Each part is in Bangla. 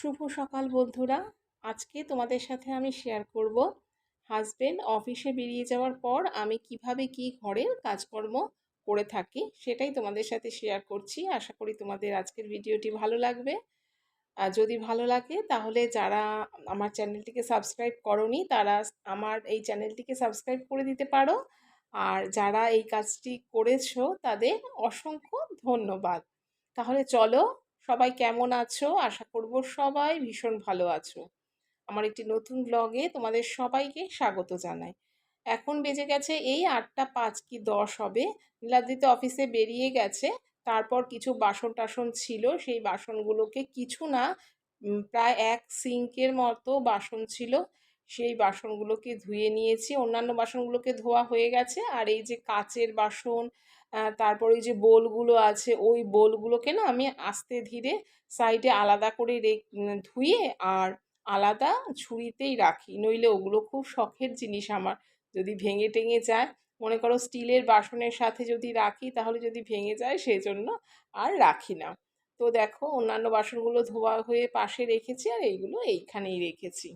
শুভ সকাল বন্ধুরা। আজকে তোমাদের সাথে আমি শেয়ার করব হাজবেন্ড অফিসে বেরিয়ে যাওয়ার পর আমি কীভাবে কি ঘরের কাজকর্ম করে থাকি সেটাই তোমাদের সাথে শেয়ার করছি। আশা করি তোমাদের আজকের ভিডিওটি ভালো লাগবে। আর যদি ভালো লাগে তাহলে যারা আমার চ্যানেলটিকে সাবস্ক্রাইব করনি তারা আমার এই চ্যানেলটিকে সাবস্ক্রাইব করে দিতে পারো। আর যারা এই কাজটি করেছ তাদের অসংখ্য ধন্যবাদ। তাহলে চলো সবাই কেমন আছো? আশা করব সবাই ভীষণ ভালো আছো। আমার একটি নতুন ব্লগে তোমাদের সবাইকে স্বাগত জানাই। এখন বেজে গেছে এই আটটা পাঁচ কি দশ হবে। নীলাদ্রিতে অফিসে বেরিয়ে গেছে। তারপর কিছু বাসন টাসন ছিল। সেই বাসনগুলোকে কিছু না প্রায় এক সিঙ্কের মতো বাসন ছিল। সেই বাসনগুলোকে ধুয়ে নিয়েছি। অন্যান্য বাসনগুলোকে ধোয়া হয়ে গেছে। আর এই যে কাচের বাসন তারপর ওই যে বোলগুলো আছে, ওই বোলগুলোকে না আমি আস্তে ধীরে সাইডে আলাদা করে ধুয়ে আর আলাদা ছুরিতেই রাখি। নইলে ওগুলো খুব শখের জিনিস আমার। যদি ভেঙে টেঙে যায়, মনে করো স্টিলের বাসনের সাথে যদি রাখি, তাহলে যদি ভেঙে যায় সেই জন্য আর রাখি না। তো দেখো অন্যান্য বাসনগুলো ধোয়া হয়ে পাশে রেখেছি আর এইগুলো এইখানেই রেখেছি।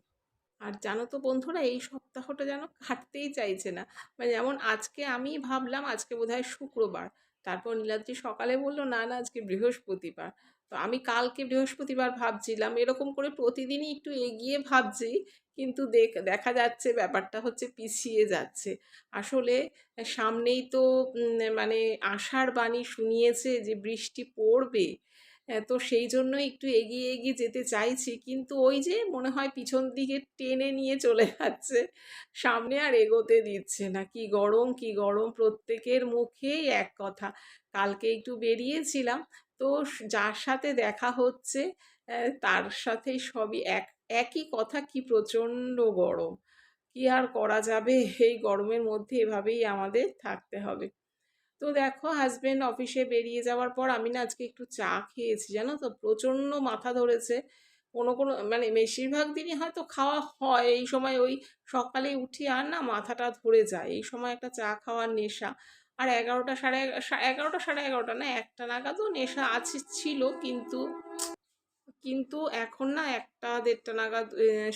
আর জানো তো বন্ধুরা, এই সপ্তাহটা যেন কাটতেই চাইছে না। মানে যেমন আজকে আমি ভাবলাম, আজকে বোধহয় শুক্রবার। তারপর নীলাদ্রি সকালে বলল, না না, আজকে বৃহস্পতিবার। তো আমি কালকে বৃহস্পতিবার ভাবছিলাম, এরকম করে প্রতিদিনই একটু এগিয়ে ভাবছি, কিন্তু দেখ, দেখা যাচ্ছে ব্যাপারটা হচ্ছে পিছিয়ে যাচ্ছে। আসলে সামনেই তো মানে আষাঢ় বাণী শুনিয়েছে যে বৃষ্টি পড়বে। তো সেই জন্য একটু এগিয়ে এগিয়ে যেতে চাইছি। কিন্তু ওই যে মনে হয় পিছন দিকে টেনে নিয়ে চলে যাচ্ছে, সামনে আর এগোতে দিচ্ছে না। কি গরম কি গরম, প্রত্যেকের মুখেই এক কথা। কালকে একটু বেরিয়েছিলাম, তো যার সাথে দেখা হচ্ছে তার সাথেই সবই এক, একই কথা, কি প্রচণ্ড গরম। কি আর করা যাবে? এই গরমের মধ্যে এভাবেই আমাদের থাকতে হবে। তো দেখো হাজব্যান্ড অফিসে বেরিয়ে যাওয়ার পর আমি না আজকে একটু চা খেয়েছি, জানো তো? প্রচণ্ড মাথা ধরেছে। কোনো কোনো মানে বেশিরভাগ দিনই হয়তো খাওয়া হয়। এই সময় ওই সকালে উঠি আর না মাথাটা ধরে যায়। এই সময় একটা চা খাওয়ার নেশা। আর এগারোটা সাড়ে এগারোটা সাড়ে এগারোটা না, একটা নাগাদও নেশা আছে, ছিল, কিন্তু কিন্তু এখন না একটা দেড়টা নাগাদ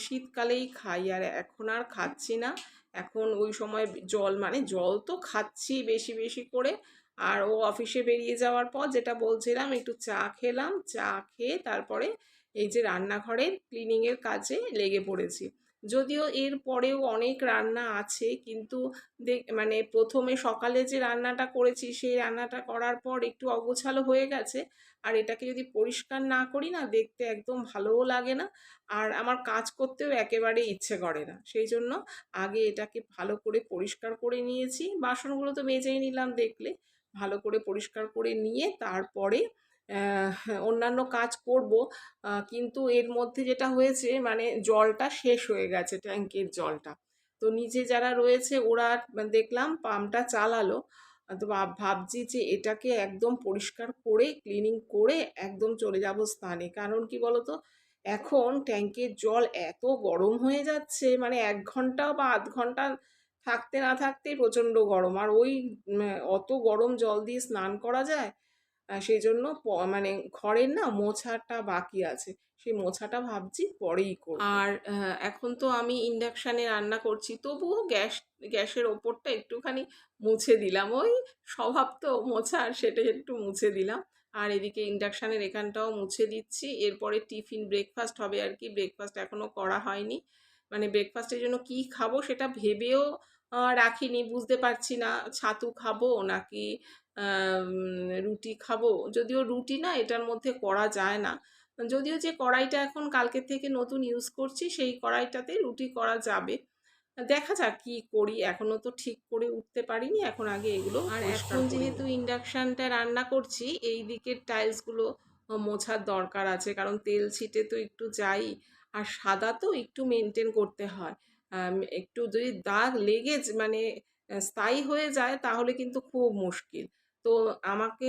শীতকালেই খাই। আর এখন আর খাচ্ছি না। এখন ওই সময় জল মানে জল তো খাচ্ছি বেশি বেশি করে। আর ও অফিসে বেরিয়ে যাওয়ার পর যেটা বলছিলাম, একটু চা খেলাম। চা খেয়ে তারপরে এই যে রান্নাঘরের ক্লিনিংয়ের কাজে লেগে পড়েছি। যদিও এর পরেও অনেক রান্না আছে, কিন্তু মানে প্রথমে সকালে যে রান্নাটা করেছি, সেই রান্নাটা করার পর একটু অগোছালো হয়ে গেছে। আর এটাকে যদি পরিষ্কার না করি না, দেখতে একদম ভালোও লাগে না। আর আমার কাজ করতেও একেবারে ইচ্ছে করে না। সেই জন্য আগে এটাকে ভালো করে পরিষ্কার করে নিয়েছি। বাসনগুলো তো মেজেই নিলাম দেখলে। ভালো করে পরিষ্কার করে নিয়ে তারপরে অন্যান্য কাজ করব কিন্তু এর মধ্যে যেটা হয়েছে মানে জলটা শেষ হয়ে গেছে, ট্যাঙ্কের জলটা। তো নিচে যারা রয়েছে, ওরা দেখলাম পাম্পটা চালালো। তো ভাবছি যে এটাকে একদম পরিষ্কার করে ক্লিনিং করে একদম চলে যাব স্থানে কারণ কি বলতো? এখন ট্যাঙ্কের জল এত গরম হয়ে যাচ্ছে মানে এক ঘণ্টা বা আধ ঘণ্টা থাকতে না থাকতেই প্রচণ্ড গরম। আর ওই অত গরম জল দিয়ে স্নান করা যায় সেই জন্য মানে ঘরের না মোছাটা বাকি আছে। সেই মোছাটা ভাবছি পরেই করব। আর এখন তো আমি ইন্ডাকশানে রান্না করছি, তবুও গ্যাস, গ্যাসের ওপরটা একটুখানি মুছে দিলাম। ওই স্বভাব তো মোছার সেটা একটু মুছে দিলাম। আর এদিকে ইন্ডাকশানের এখানটাও মুছে দিচ্ছি। এরপরে টিফিন ব্রেকফাস্ট হবে আর কি। ব্রেকফাস্ট এখনও করা হয়নি। মানে ব্রেকফাস্টের জন্য কি খাব সেটা ভেবেও রাখিনি বুঝতে পারছি না ছাতু খাব নাকি রুটি খাব। যদিও রুটি না এটার মধ্যে করা যায় না। যদিও যে কড়াইটা এখন কালকের থেকে নতুন ইউজ করছি সেই কড়াইটাতে রুটি করা যাবে। দেখা যাক কি করি এখনও তো ঠিক করে উঠতে পারিনি এখন আগে এগুলো আর এখন যেহেতু ইন্ডাকশানটা রান্না করছি এই দিকের টাইলসগুলো মোছার দরকার আছে কারণ তেল ছিটে তো একটু যাই আর সাদা তো একটু মেনটেন করতে হয়। একটু যদি দাগ লেগে মানে স্থায়ী হয়ে যায় তাহলে কিন্তু খুব মুশকিল। তো আমাকে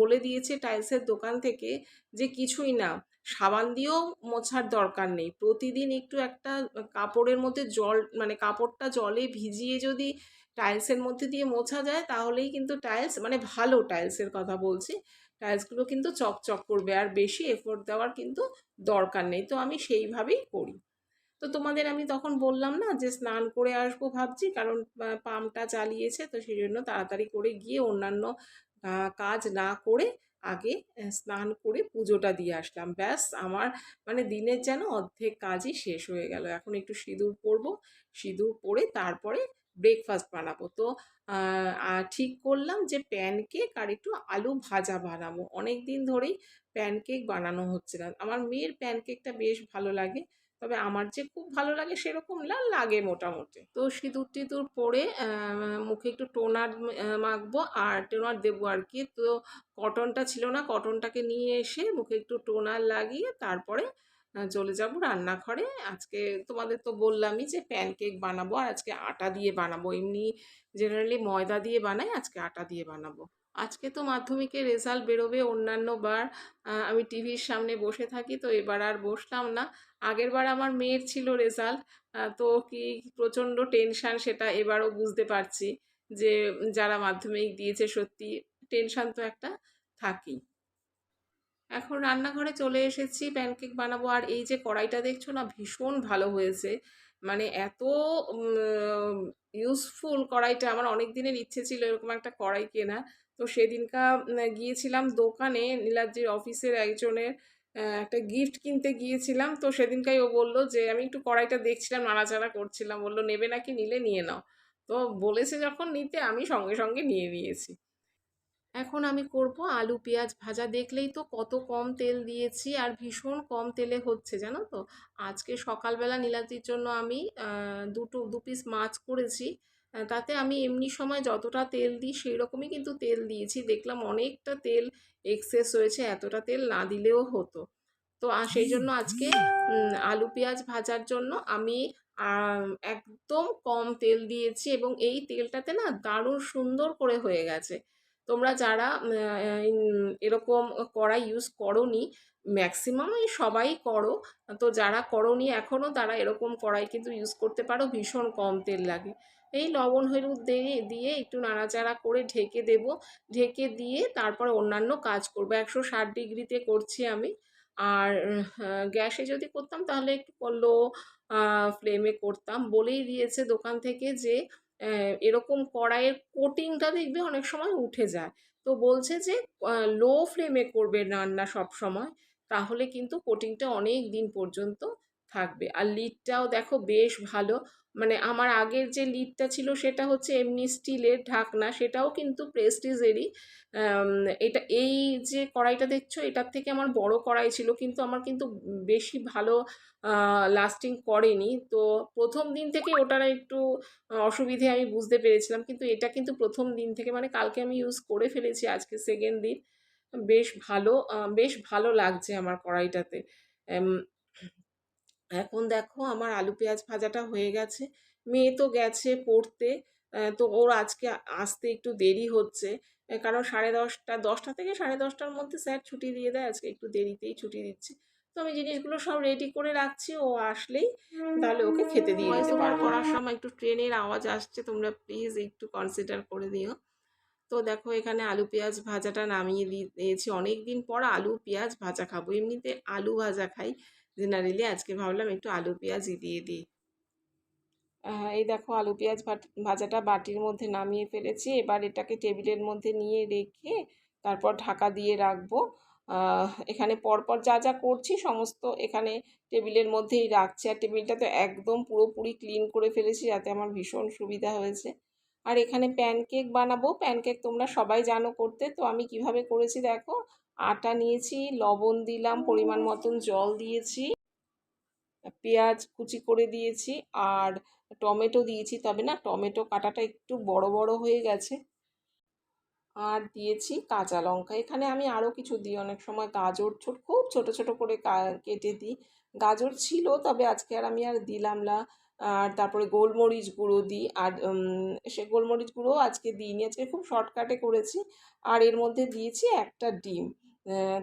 বলে দিয়েছে টাইলসের দোকান থেকে যে, কিছুই না, সাবান দিয়েও মোছার দরকার নেই। প্রতিদিন একটু একটা কাপড়ের মধ্যে জল মানে কাপড়টা জলে ভিজিয়ে যদি টাইলসের মধ্যে দিয়ে মোছা যায় তাহলেই কিন্তু টাইলস মানে ভালো টাইলসের কথা বলছি, টাইলসগুলো কিন্তু চকচক করবে। আর বেশি এফোর্ট দেওয়ার কিন্তু দরকার নেই। তো আমি সেইভাবেই করি। তো তোমাদের আমি তখন বললাম না যে স্নান করে আসব ভাবছি, কারণ পাম্পটা চালিয়েছে তো সেই জন্য তাড়াতাড়ি করে গিয়ে অন্যান্য কাজ না করে আগে স্নান করে পুজোটা দিয়ে আসলাম। ব্যাস আমার মানে দিনের যেন অর্ধেক কাজই শেষ হয়ে গেল। এখন একটু সিঁদুর পরব, সিঁদুর পরে তারপরে ব্রেকফাস্ট বানাবো। তো ঠিক করলাম যে প্যানকেক আর একটু আলু ভাজা বানাবো। অনেক দিন ধরেই প্যানকেক বানানো হচ্ছে না। আমার মেয়ের প্যানকেকটা বেশ ভালো লাগে। তবে আমার যে খুব ভালো লাগে সেরকম না, লাগে মোটামুটি। তো সিঁদুর টিঁদুর পরে মুখে একটু টোনার মাখবো আর টোনার দেবো আর কি। তো কটনটা ছিল না, কটনটাকে নিয়ে এসে মুখে একটু টোনার লাগিয়ে তারপরে চলে যাব রান্নাঘরে। আজকে তোমাদের তো বললামই যে প্যানকেক বানাবো আর আজকে আটা দিয়ে বানাবো। এমনি জেনারেলি ময়দা দিয়ে বানাই, আজকে আটা দিয়ে বানাবো। আজকে তো মাধ্যমিকের রেজাল্ট বেরোবে অন্যান্য বার। আমি টিভির সামনে বসে থাকি তো এবার আর বসলাম না। আগের বার আমার মেয়ের ছিল রেজাল্ট। তো কি প্রচণ্ড টেনশান সেটা এবারও বুঝতে পারছি যে যারা মাধ্যমিক দিয়েছে সত্যি টেনশান তো একটা থাকেই। এখন রান্নাঘরে চলে এসেছি, প্যানকেক বানাবো। আর এই যে কড়াইটা দেখছ না, ভীষণ ভালো হয়েছে। মানে এত ইউজফুল কড়াইটা আমার অনেক দিনের ইচ্ছে ছিল এরকম একটা কড়াই কেনা। তো সেদিনকা গিয়েছিলাম দোকানে, নীলাদ্রির অফিসের একজনের একটা গিফট কিনতে গিয়েছিলাম। তো সেদিনকাই ও বলল যে, আমি একটু কড়াইটা দেখছিলাম, নাড়াচাড়া করছিলাম। বলল, নেবে নাকি? নিলে নিয়ে নাও। তো বলেছে যখন নিতে, আমি সঙ্গে সঙ্গে নিয়ে নিয়েছি। এখন আমি করব আলু, পেঁয়াজ ভাজা। দেখলেই তো কত কম তেল দিয়েছি আর ভীষণ কম তেলে হচ্ছে, জানো তো? আজকে সকালবেলা নীলাদ্রির জন্য আমি দুটো, দু পিস মাছ করেছি। তাতে আমি এমনি সময় যতটা তেল দিই সেই রকমই কিন্তু তেল দিয়েছি। দেখলাম অনেকটা তেল এক্সেস হয়েছে, এতটা তেল না দিলেও হতো। তো সেই জন্য আজকে আলু, পেঁয়াজ ভাজার জন্য আমি একদম কম তেল দিয়েছি এবং এই তেলটাতে না দারুণ সুন্দর করে হয়ে গেছে। তোমরা যারা এরকম কড়াই ইউজ করোনি ম্যাক্সিমামই সবাই করো। তো যারা করোনি এখনও তারা এরকম কড়াই কিন্তু ইউজ করতে পারো, ভীষণ কম তেল লাগে। এই লবণ, হলুদ দিয়ে দিয়ে একটু নাড়াচাড়া করে ঢেকে দেব। ঢেকে দিয়ে তারপরে অন্যান্য কাজ করব। একশো ষাট ডিগ্রিতে করছি আমি। আর গ্যাসে যদি করতাম তাহলে একটু লো ফ্লেমে করতাম। বলেই দিয়েছে দোকান থেকে যে এরকম কড়াইয়ের কোটিংটা দেখবে অনেক সময় উঠে যায়। তো বলছে যে লো ফ্লেমে করবে রান্না সব সময় তাহলে কিন্তু কোটিংটা অনেক দিন পর্যন্ত থাকবে। আর লিডটাও দেখো বেশ ভালো। মানে আমার আগের যে লিডটা ছিল সেটা হচ্ছে এমনি স্টিলের ঢাকনা, সেটাও কিন্তু প্রেস্টিজেরই এটা এই যে কড়াইটা দেখছ, এটার থেকে আমার বড় কড়াই ছিল, কিন্তু আমার কিন্তু বেশি ভালো লাস্টিং করেনি। তো প্রথম দিন থেকে ওটার একটু অসুবিধে আমি বুঝতে পেরেছিলাম, কিন্তু এটা কিন্তু প্রথম দিন থেকে মানে কালকে আমি ইউজ করে ফেলেছি, আজকে সেকেন্ড দিন। বেশ ভালো বেশ ভালো লাগছে আমার কড়াইটাতে। এখন দেখো আমার আলু পেঁয়াজ ভাজাটা হয়ে গেছে। মেয়ে তো গেছে পড়তে তো ওর আজকে আসতে একটু দেরি হচ্ছে। কারণ সাড়ে দশটা দশটা থেকে সাড়ে দশটার মধ্যে স্যার ছুটি দিয়ে দেয় আজকে একটু দেরিতেই ছুটি দিচ্ছে। তো আমি জিনিসগুলো সব রেডি করে রাখছি ও আসলেই তাহলে ওকে খেতে দিয়ে দিতে পারব। করার সময় একটু ট্রেনের আওয়াজ আসছে তোমরা প্লিজ একটু কনসিডার করে দিও। তো দেখো এখানে আলু পেঁয়াজ ভাজাটা নামিয়ে দিয়ে- দিয়েছি। অনেক দিন পর আলু পেঁয়াজ ভাজা খাব। এমনিতে আলু ভাজা খাই। জেনারেলি আজকে ভাবলাম একটু আলু পেঁয়াজই দিয়ে দিই। এই দেখো আলু পেঁয়াজ ভাজাটা বাটির মধ্যে নামিয়ে ফেলেছি। এবার এটাকে টেবিলের মধ্যে নিয়ে রেখে তারপর ঢাকা দিয়ে রাখব। এখানে পরপর যা যা করছি সমস্ত এখানে টেবিলের মধ্যেই রাখছি। আর টেবিলটা তো একদম পুরোপুরি ক্লিন করে ফেলেছি যাতে আমার ভীষণ সুবিধা হয়েছে। আর এখানে প্যানকেক বানাবো। প্যানকেক তোমরা সবাই জানো করতে। তো আমি কীভাবে করেছি দেখো আটা নিয়েছি, লবণ দিলাম, পরিমাণ মতন জল দিয়েছি, পেঁয়াজ কুচি করে দিয়েছি আর টমেটো দিয়েছি। তবে না, টমেটো কাটাটা একটু বড় বড় হয়ে গেছে। আর দিয়েছি কাঁচা লঙ্কা। এখানে আমি আরও কিছু দিই। অনেক সময় গাজর ছোট, খুব ছোট ছোট করে কেটে দিই। গাজর ছিল, তবে আজকে আর আমি আর দিলাম না। আর তারপরে গোলমরিচ গুঁড়ো দিই। আর সে গোলমরিচ গুঁড়ো আজকে দিইনি। আজকে খুব শর্টকাটে করেছি। আর এর মধ্যে দিয়েছি একটা ডিম।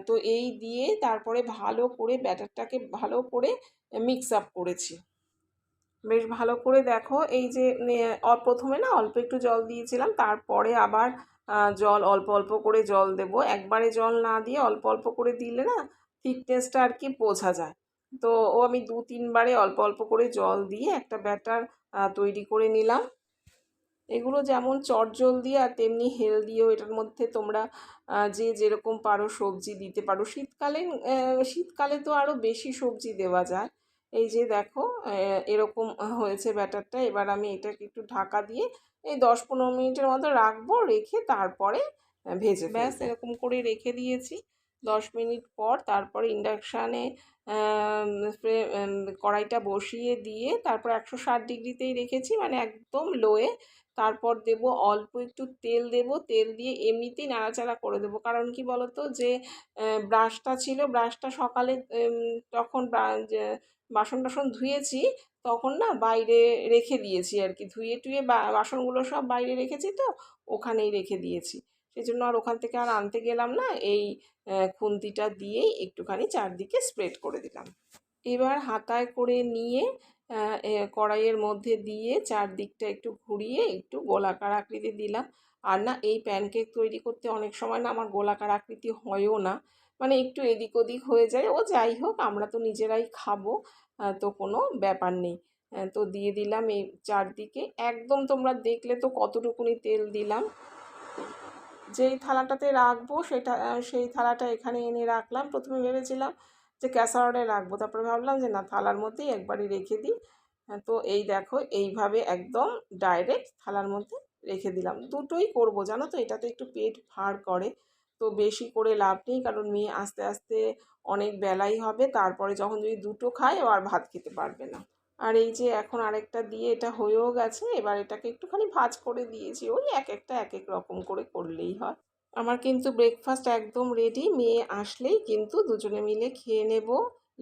তো এই দিয়ে তারপরে ভালো করে ব্যাটারটাকে ভালো করে মিক্স আপ করেছি। বেশ ভালো করে দেখো, এই যে প্রথমে না অল্প একটু জল দিয়েছিলাম, তারপরে আবার জল, অল্প অল্প করে জল দেব। একবারে জল না দিয়ে অল্প অল্প করে দিলে না থিকনেসটা আর কি বোঝা যায়। তো ও আমি দু, তিনবারে অল্প অল্প করে জল দিয়ে একটা ব্যাটার তৈরি করে নিলাম। এগুলো যেমন চটজলদি আর তেমনি হেলদিও এটার মধ্যে তোমরা যে যেরকম পারো সবজি দিতে পারো। শীতকালে শীতকালে তো আরও বেশি সবজি দেওয়া যায়। এই যে দেখো এরকম হয়েছে ব্যাটারটা। এবার আমি এটাকে একটু ঢাকা দিয়ে এই দশ পনেরো মিনিটের মতো রাখব রেখে তারপরে ভেজে ব্যাস এরকম করে রেখে দিয়েছি। দশ মিনিট পর তারপর ইন্ডাকশানে কড়াইটা বসিয়ে দিয়ে তারপর একশো ষাট ডিগ্রিতেই রেখেছি মানে একদম লোয়ে তারপর দেব অল্প একটু তেল দেব, তেল দিয়ে এমনিতেই নাড়াচাড়া করে দেবো। কারণ কি বলতো যে ব্রাশটা ছিল ব্রাশটা সকালে তখন বাসন টাসন ধুয়েছি, তখন না বাইরে রেখে দিয়েছি আর কি। ধুয়ে টুয়ে বাসনগুলো সব বাইরে রেখেছি তো, ওখানেই রেখে দিয়েছি। সেই জন্য আর ওখান থেকে আর আনতে গেলাম না। এই খুন্তিটা দিয়েই একটুখানি চারদিকে স্প্রেড করে দিলাম। এবার হাতায় করে নিয়ে কড়াইয়ের মধ্যে দিয়ে চারদিকটা একটু ঘুরিয়ে একটু গোলাকার আকৃতি দিলাম। আর না, এই প্যানকেক তৈরি করতে অনেক সময় না আমার গোলাকার আকৃতি হয়ও না। মানে একটু এদিক ওদিক হয়ে যায়। ও যাই হোক, আমরা তো নিজেরাই খাব তো কোনো ব্যাপার নেই। তো দিয়ে দিলাম এই চারদিকে। একদম তোমরা দেখলে তো কতটুকুনি তেল দিলাম। যেই থালাটাতে রাখব সেটা সেই থালাটা এখানে এনে রাখলাম। প্রথমে ভেবেছিলাম যে ক্যাসারোলে রাখব। তারপরে ভাবলাম যে না থালার মধ্যেই একবারই রেখে দিই। হ্যাঁ, তো এই দেখো এইভাবে একদম ডাইরেক্ট থালার মধ্যে রেখে দিলাম। দুটোই করব জানো তো? এটাতে একটু পেট ভার করে। তো বেশি করে লাভ নেই কারণ মেয়ে আস্তে আস্তে অনেক বেলাই হবে। তারপরে যখন যদি দুটো খায় আর ভাত খেতে পারবে না। আর এই যে এখন আরেকটা দিয়ে এটা হয়েও গেছে, এবার এটাকে একটুখানি ভাজ করে দিয়েছি। ওই এক একটা এক এক রকম করে করলেই হয়। আমার কিন্তু ব্রেকফাস্ট একদম রেডি মেয়ে আসলেই কিন্তু দুজনে মিলে খেয়ে নেব।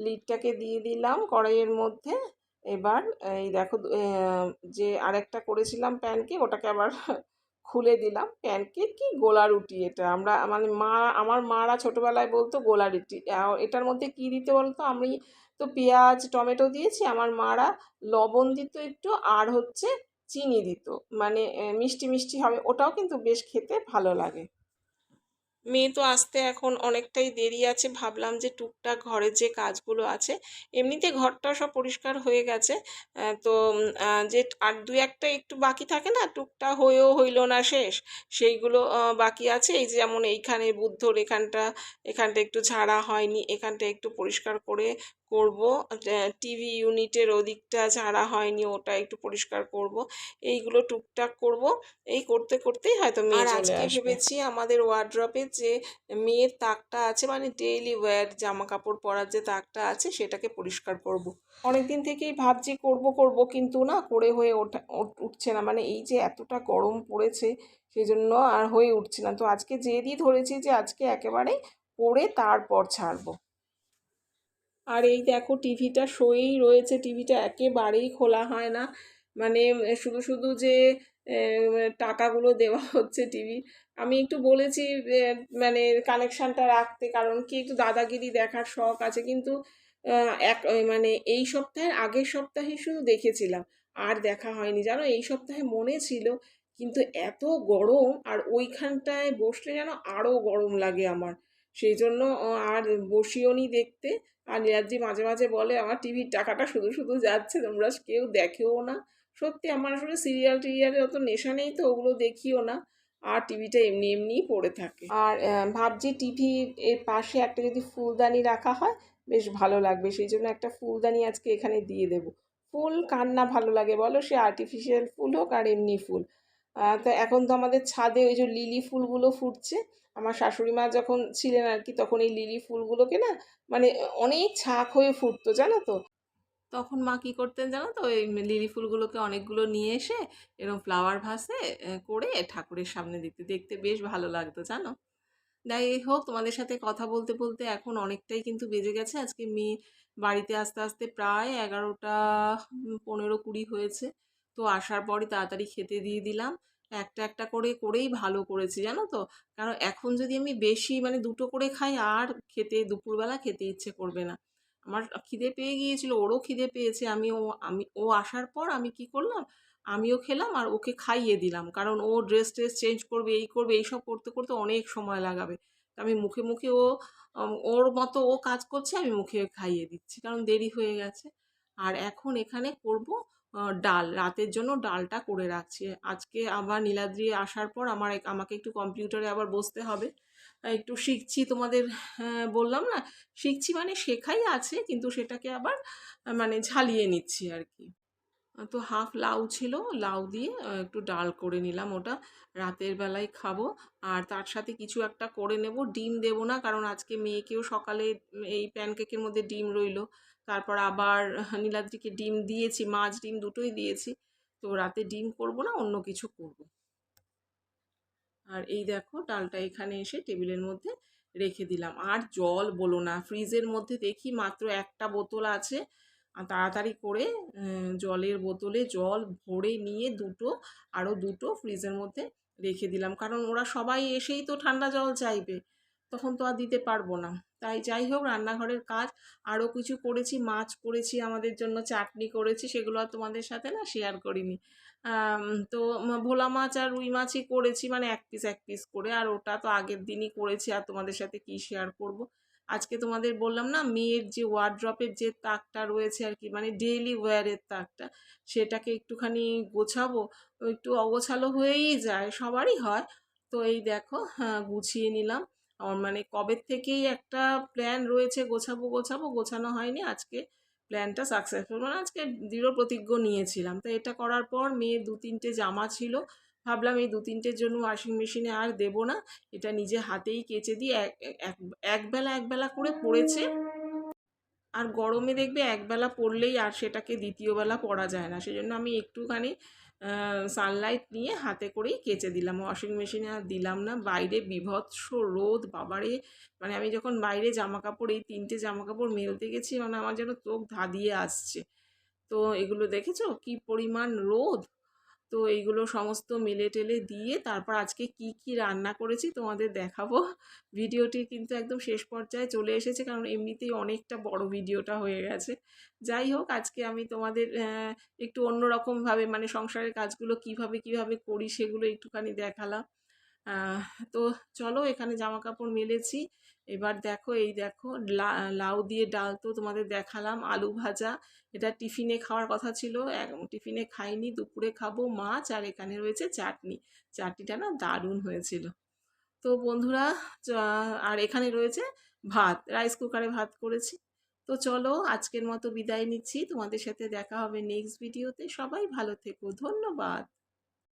লিডটাকে দিয়ে দিলাম কড়াইয়ের মধ্যে। এবার এই দেখো যে আরেকটা করেছিলাম প্যানকেক ওটাকে আবার খুলে দিলাম। প্যানকেক কি গোলা রুটি এটা? আমরা মানে মা, আমার মারা ছোটোবেলায় বলতো গোলা রুটি। এটার মধ্যে কি দিতে বলতো? আমি তো পেঁয়াজ, টমেটো দিয়েছি, আমার মারা লবণ দিত একটু, আর হচ্ছে চিনি দিত। মানে মিষ্টি মিষ্টি হবে, ওটাও কিন্তু বেশ খেতে ভালো লাগে। মেয়ে তো আসতে এখন অনেকটাই দেরি আছে, ভাবলাম যে টুকটাক ঘরের যে কাজগুলো আছে, এমনিতে ঘরটা সব পরিষ্কার হয়ে গেছে। তো যে আর দু একটা একটু বাকি থাকে না, টুকটা হয়েও হইল না শেষ, সেইগুলো বাকি আছে। এই যেমন এইখানে বুদ্ধর এখানটা এখানটা একটু ঝাড়া হয়নি, এখানটা একটু পরিষ্কার করে করব। টিভি ইউনিটের ওদিকটা ঝাড়া হয়নি ওটা একটু পরিষ্কার করব। এইগুলো টুকটাক করব। এই করতে করতেই হয়তো মেয়ে চলে আজকে আসবে। ভেবেছি আমাদের ওয়ার্ড্রপে যে মেয়ের তাকটা আছে মানে ডেইলি ওয়্যার জামা কাপড় পরার যে তাকটা আছে সেটাকে পরিষ্কার করব। অনেকদিন থেকেই ভাবছি করব করব কিন্তু না করে হয়ে ওঠা উঠছে না। মানে এই যে এতটা গরম পড়েছে সেই জন্য আর হয়ে উঠছে না। তো আজকে জেদই ধরেছি যে আজকে একেবারে করে তারপর ছাড়বো। আর এই দেখো টিভিটা শোয়েই রয়েছে, টিভিটা একেবারেই খোলা হয় না। মানে শুধু শুধু যে টাকাগুলো দেওয়া হচ্ছে টিভি। আমি একটু বলেছি মানে কানেকশানটা রাখতে, কারণ কি একটু দাদাগিরি দেখার শখ আছে। কিন্তু এক মানে এই সপ্তাহের আগের সপ্তাহে শুধু দেখেছিলাম, আর দেখা হয়নি। জানো, এই সপ্তাহে মনে ছিল, কিন্তু এত গরম, আর ওইখানটায় বসলে যেন আরও গরম লাগে আমার। সেই জন্য আর বসিও নি দেখতে। আর নীলাদ্রি মাঝে মাঝে বলে, আমার টিভির টাকাটা শুধু শুধু যাচ্ছে, তোমরা কেউ দেখেও না। সত্যি আমার আসলে সিরিয়াল টিরিয়ালের অত নেশা নেই তো, ওগুলো দেখিও না। আর টিভিটা এমনি এমনিই পড়ে থাকে। আর ভাবছি টিভি এর পাশে একটা যদি ফুলদানি রাখা হয়, বেশ ভালো লাগবে। সেই জন্য একটা ফুলদানি আজকে এখানে দিয়ে দেবো। ফুল কার না ভালো লাগে বলো? সে আর্টিফিশিয়াল ফুল হোক আর এমনি ফুল। তো এখন তো আমাদের ছাদে ওই যে লিলি ফুলগুলো ফুটছে। আমার শাশুড়ি মা যখন ছিলেন আর কি, তখন এই লিলি ফুলগুলোকে না মানে অনেক ছাক হয়ে ফুটতো, জানো তো। তখন মা কী করতেন জানো তো, ওই লিলি ফুলগুলোকে অনেকগুলো নিয়ে এসে এরকম ফ্লাওয়ার ভাসে করে ঠাকুরের সামনে দিতে দেখতে বেশ ভালো লাগতো, জানো? যাই হোক, তোমাদের সাথে কথা বলতে বলতে এখন অনেকটাই কিন্তু বেজে গেছে। আজকে মেয়ে বাড়িতে আস্তে আস্তে প্রায় এগারোটা পনেরো কুড়ি হয়েছে। তো আসার পরই তাড়াতাড়ি খেতে দিয়ে দিলাম। একটা একটা করে, করেই ভালো করেছি, জানো তো? কারণ এখন যদি আমি বেশি মানে দুটো করে খাই, আর খেতে, দুপুরবেলা খেতে ইচ্ছে করবে না। আমার খিদে পেয়ে গিয়েছিল, ওরও খিদে পেয়েছে। আমি ও আমি, ও আসার পর আমি কি করলাম? আমিও খেলাম আর ওকে খাইয়ে দিলাম। কারণ ও ড্রেস, ট্রেস চেঞ্জ করবে, এই করবে, এইসব করতে করতে অনেক সময় লাগাবে। আমি মুখে মুখে ও ওর মতো ও কাজ করছে, আমি মুখে খাইয়ে দিচ্ছি। কারণ দেরি হয়ে গেছে। আর এখন এখানে করব ডাল, রাতের জন্য ডালটা করে রাখছি। আজকে আবার নীলাদ্রি আসার পর আমার আমাকে একটু কম্পিউটারে আবার বসতে হবে। একটু শিখছি তোমাদের বললাম না, শিখছি মানে শেখাই আছে, কিন্তু সেটাকে আবার মানে ঝালিয়ে নিচ্ছি আর কি। তো হাফ লাউ ছিল, লাউ দিয়ে একটু ডাল করে নিলাম ওটা। রাতের বেলায় খাব, আর তার সাথে কিছু একটা করে নেব। ডিম দেবো না, কারণ আজকে মেয়েকেও সকালে, এই প্যানকেকের মধ্যে ডিম রইল। তারপর আবার নীলাদ্রিকে ডিম দিয়েছি, মাছ, ডিম দুটোই দিয়েছি। তো রাতে ডিম করব না, অন্য কিছু করব। আর এই দেখো, ডালটা এখানে এসে টেবিলের মধ্যে রেখে দিলাম। আর জল বলো না, ফ্রিজের মধ্যে দেখি মাত্র একটা বোতল আছে। তাড়াতাড়ি করে জলের বোতলে জল ভরে নিয়ে দুটো আরও দুটো ফ্রিজের মধ্যে রেখে দিলাম। কারণ ওরা সবাই এসেই তো ঠান্ডা জল চাইবে, তখন তো আর দিতে পারব না। তাই যাই হোক, রান্নাঘরের কাজ আরও কিছু করেছি, মাছ করেছি আমাদের জন্য, চাটনি করেছি, সেগুলো আর তোমাদের সাথে না শেয়ার করিনি। তো ভোলা মাছ আর রুই মাছই করেছি মানে এক পিস এক পিস করে, আর ওটা তো আগের দিনই করেছি, আর তোমাদের সাথে কি শেয়ার করব? আজকে তোমাদের বললাম না, মেয়ের যে ওয়ার্ড্রপের যে তাকটা রয়েছে আর কি মানে ডেইলি ওয়্যারের তাকটা, সেটাকে একটুখানি গোছাবো, একটু অগোছালো হয়েই যায়, সবারই হয়। তো এই দেখো হ্যাঁ গুছিয়ে নিলাম। আমার মানে কবের থেকেই একটা প্ল্যান রয়েছে গোছাবো গোছাবো, গোছানো হয়নি। আজকে প্ল্যানটা সাকসেসফুল মানে আজকে দৃঢ় প্রতিজ্ঞ নিয়েছিলাম। তো এটা করার পর মেয়ে দু তিনটে জামা ছিল। ভাবলাম এই দু তিনটের জন্য ওয়াশিং মেশিনে আর দেবো না। এটা নিজে হাতেই কেচে দিয়ে এক এক একবেলা একবেলা করে পড়েছে। আর গরমে দেখবে একবেলা পরলেই আর সেটাকে দ্বিতীয়বেলা পরা যায় না। সেজন্য আমি একটুখানি সানলাইট নিয়ে হাতে করেই কেচে দিলাম। ওয়াশিং মেশিনে আর দিলাম না। বাইরে বিভৎস রোদ, বাবারে! মানে আমি যখন বাইরে জামা কাপড় এই তিনটে জামা কাপড় মেলতে গেছি মানে আমার যেন চোখ ধাঁধিয়ে আসছে। তো এগুলো দেখেছ? কি পরিমাণ রোদ! তো এইগুলো সমস্ত মেলে টেলে দিয়ে তারপর আজকে কি কি রান্না করেছি তোমাদের দেখাবো। ভিডিওটি কিন্তু একদম শেষ পর্যায়ে চলে এসেছে কারণ এমনিতেই অনেকটা বড় ভিডিওটা হয়ে গেছে। যাই হোক, আজকে আমি তোমাদের একটু অন্যরকমভাবে মানে সংসারের কাজগুলো কীভাবে কীভাবে করি সেগুলো একটুখানি দেখালাম। তো চলো এখানে জামা কাপড় মেলেছি। এবার দেখো, এই দেখো লাউ দিয়ে ডাল তো তোমাদের দেখালাম, আলু ভাজা। এটা টিফিনে খাওয়ার কথা ছিল টিফিনে খাইনি, দুপুরে খাব মাছ, আর এখানে রয়েছে চাটনি। চাটনিটা না দারুণ হয়েছিল। তো বন্ধুরা আর এখানে রয়েছে ভাত, রাইস কুকারে ভাত করেছি। তো চলো, আজকের মতো বিদায় নিচ্ছি। তোমাদের সাথে দেখা হবে নেক্সট ভিডিওতে সবাই ভালো থেকো, ধন্যবাদ।